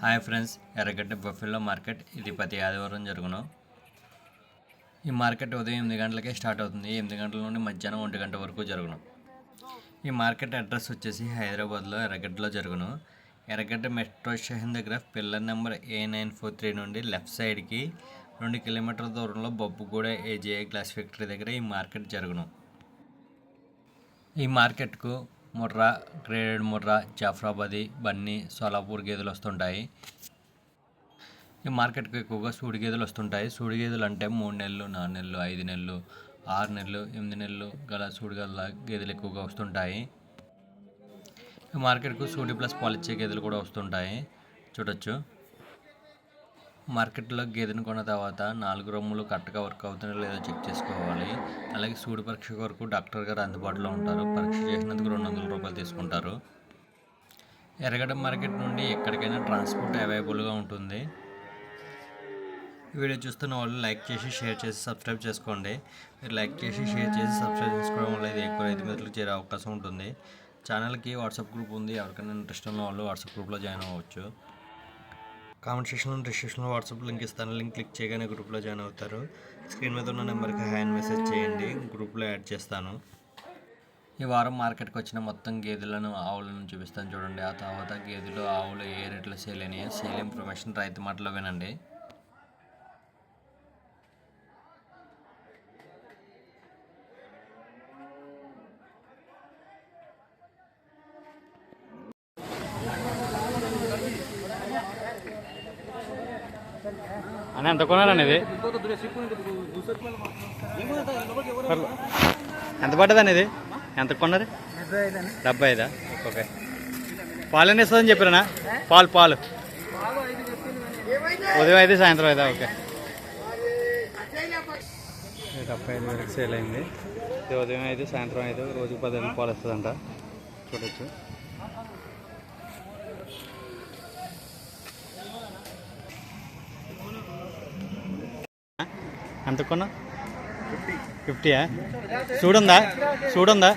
Hi friends Erragadda buffalo market. ఇది ప్రతి ఆదివారం జరుగును. ఈ మార్కెట్ ఉదయం ఎనిమిది గంటలకే స్టార్ట్ అవుతుంది. ఎనిమిది గంటల నుండి మధ్యాహ్నం ఒంటి గంట వరకు జరుగును. ఈ మార్కెట్ అడ్రస్ వచ్చేసి హైదరాబాద్లో ఎర్రగడ్డలో జరుగును. ఎర్రగడ్డ మెట్రో స్టేషన్ దగ్గర pillar number A nine four three నుండి లెఫ్ట్ సైడ్కి రెండు కిలోమీటర్ల దూరంలో బొబ్బుగూడ ఏజేఐ గ్లాస్ ఫ్యాక్టరీ దగ్గర ఈ మార్కెట్ జరుగును. ఈ మార్కెట్కు ముర్రా గ్రేడెడ్ ముర్రా జాఫ్రాబాదీ బన్నీ సోలాపూర్ గేదెలు వస్తుంటాయి. ఈ మార్కెట్కి ఎక్కువగా సూడి గేదెలు వస్తుంటాయి. సూడి గేదెలు అంటే మూడు నెలలు నాలుగు నెలలు ఐదు నెలలు ఆరు నెలలు ఎనిమిది నెలలు గల సూడి గల గేదెలు ఎక్కువగా వస్తుంటాయి. ఈ మార్కెట్కు సూడి ప్లస్ పాలిచ్చే గేదెలు కూడా వస్తుంటాయి. చూడొచ్చు. మార్కెట్లో గేదెను కొన్న తర్వాత నాలుగు రొమ్ములు కరెక్ట్గా వర్క్ అవుతున్నాయో లేదో చెక్ చేసుకోవాలి. అలాగే సూడి పరీక్ష కొరకు డాక్టర్ గారు అందుబాటులో ఉంటారు. పరీక్ష చేసినందుకు రెండు వందల రూపాయలు తీసుకుంటారు. ఎర్రగడ్డ మార్కెట్ నుండి ఎక్కడికైనా ట్రాన్స్పోర్ట్ అవైలబుల్గా ఉంటుంది. వీడియో చూస్తున్న వాళ్ళు లైక్ చేసి షేర్ చేసి సబ్స్క్రైబ్ చేసుకోండి. మీరు లైక్ చేసి షేర్ చేసి సబ్స్క్రైబ్ చేసుకోవడం వల్ల ఇది ఎక్కువ రైతు మిత్రులకు చేరే అవకాశం ఉంటుంది. ఛానల్కి వాట్సాప్ గ్రూప్ ఉంది. ఎవరికైనా ఇంట్రెస్ట్ ఉన్న వాళ్ళు వాట్సాప్ గ్రూప్లో జాయిన్ అవ్వచ్చు. కామెంట్ సెక్షన్లో డిస్క్రిప్షన్లో వాట్సాప్ లింక్ ఇస్తాను. లింక్ క్లిక్ చేయగానే గ్రూప్లో జాయిన్ అవుతారు. స్క్రీన్ మీద ఉన్న నెంబర్కి హ్యాండ్ మెసేజ్ చేయండి. గ్రూప్లో యాడ్ చేస్తాను. ఈ వారం మార్కెట్కి వచ్చిన మొత్తం గేదెలను ఆవులను చూపిస్తాను చూడండి. ఆ తర్వాత గేదెలు ఆవులు ఏ రేట్లో సేల్ అయినాయో సేల్ ఇన్ఫర్మేషన్ రైతు మాటలో వినండి. అని ఎంత కొన్నారండి ఇది ఎంత పడ్డదండి ఇది ఎంత కొన్నారు? డెబ్బై ఐదా ఓకే. పాలు ఎన్ని ఇస్తుందని చెప్పారనా పాలు పాలు. ఉదయం అయితే సాయంత్రం అయితే ఓకే. డెబ్బై ఐదు వరకు సేల్ అయింది. ఇది ఉదయం అయితే సాయంత్రం అయితే రోజుకు పదిహేను పాలు ఇస్తుందంట చూడొచ్చు. ఎంత కొన్నా? ఫిఫ్టీయా? చూడుందా చూడుందా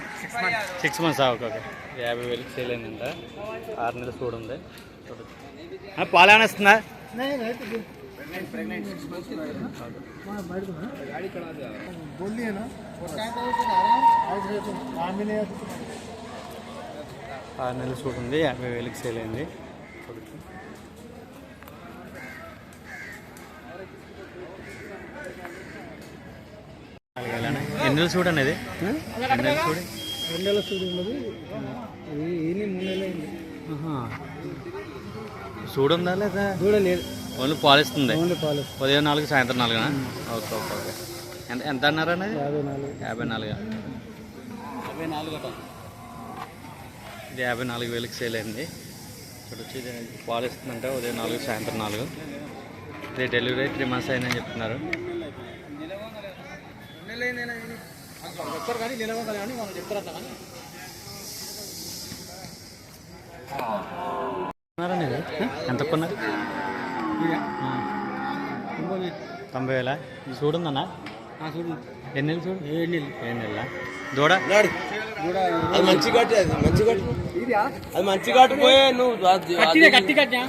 సిక్స్ మంత్స్ ఓకే ఓకే. యాభై వేలకి సేల్ అయిందంట ఆరు నెలలు చూడుంది చూడొచ్చు పాలు ఆరు నెలలు చూడుంది యాభై వేలకి సేల్ అయింది చూడొచ్చు నాలుగు వేలనా? ఎన్ని నెలలు చూడండి ఇది ఎన్ని నెలలు చూడు రెండు నెలల సూది ఉన్నది. ఈయన మూడు నెలలు అయింది. ఆహా. చూడుందా లేదా? చూడలేదు. ఓన్లీ పాలిస్తుంది. ఓన్లీ పాలు ఉదయం నాలుగు సాయంత్రం నాలుగునా? Okay okay okay. ఎంత ఎంత అన్నారు యాభై నాలుగు. యాభై నాలుగు. యాభై నాలుగు ఇది యాభై నాలుగు వేలకి సేల్ అయింది. చూడొచ్చు ఇది పాలు ఇస్తుందంటే ఉదయం నాలుగు సాయంత్రం నాలుగు. ఇది డెలివరీ త్రీ మంత్స్ అయిందని చెప్తున్నారు. చెప్తారు కానీ నిలవగల కానీ మనం చెప్తారు అట్లా కానీ? ఎంత కొన్నారు. తొంభై వేల? చూడుందన్నా? చూడు. ఎన్ని నెలలు చూడు? ఏడు నెలలు. ఏడు నెలల? దూడ? అది మంచి కట్టి అది మంచి కట్టు. అది మంచి కట్టుపోయే నువ్వు కట్టి కట్టా?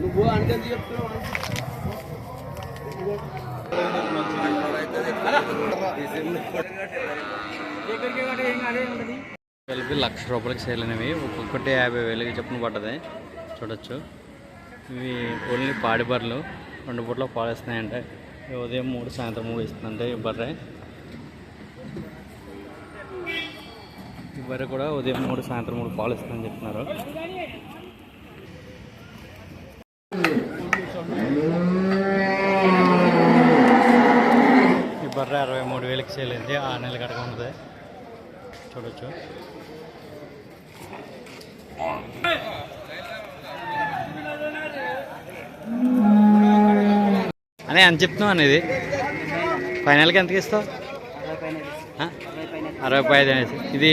నువ్వు అంటే చెప్తున్నావు? కలిపి లక్ష రూపాయలకి సేల్ అనేవి. ఒక్కొక్కటి యాభై వేలకి చొప్పున పడ్డది. చూడొచ్చు. ఇవి ఓన్లీ పాడి బర్రెలు. రెండు పూట్ల పాలు ఇస్తున్నాయంటే ఉదయం మూడు సాయంత్రం మూడు ఇస్తుందంటే ఈ బర్రె. ఈ బర్రె కూడా ఉదయం మూడు సాయంత్రం మూడు పాలు ఇస్తుందని చెప్తున్నారు ఈ బర్రె అరవై మూడు వేలకి సేల్ అయింది ఆ ఉంది చూడొచ్చు అనే ఎంత చెప్తున్నావు అనేది ఫైనల్కి ఎంతకి ఇస్తావు? అరవై పై ఐదు అనేసి ఇది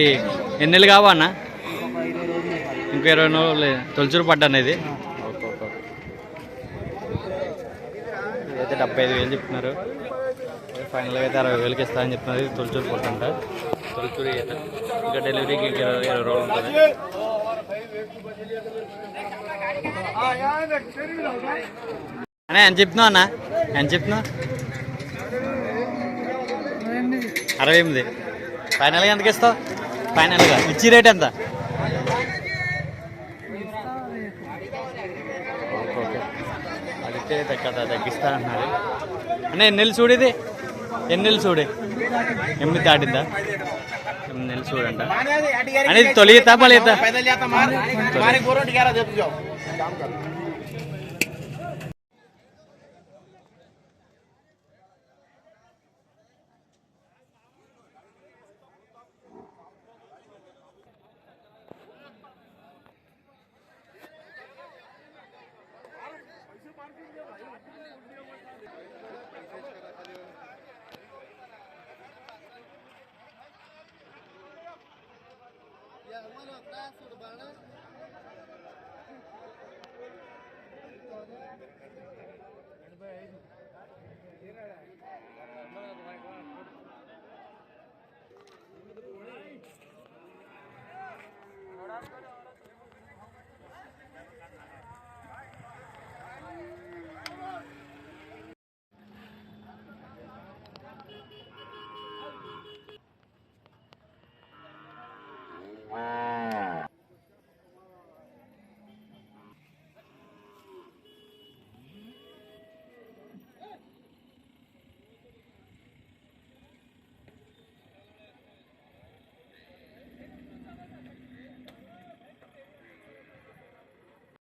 ఎన్ని నెలలు కావా అన్న? ఇంకో ఇరవై రోజులు లేదు తొలిచూరు పడ్డా అనేది ఇదైతే డెబ్బై ఐదు వేలు చెప్తున్నారు. ఫైనల్గా అయితే అరవై వేలకి ఇస్తానని చెప్తున్నారు తొలిచూరు పోతుంట. తొలిచూరు ఈత. ఇంకా డెలివరీకి ఇరవై ఇరవై రోజులు ఉంటుంది. అన్న ఎంత చెప్తున్నావు అన్న? ఎంత చెప్తున్నావు? అరవై ఎనిమిది. ఫైనల్గా ఎంతకి ఇస్తావు? ఫైనల్గా. ఇచ్చి రేట్ ఎంత? ఓకే అడిగితే తగ్గ తగ్గిస్తానన్నారు అన్న ఎన్ని నెలలు ఎన్ని నెలలు చూడు? ఎనిమిది దాటిందా? ఎనిమిది నెలలు చూడంట. అనేది తొలి ఈత మళ్ళీ ఈత hermano atrás, urbana. Anybody?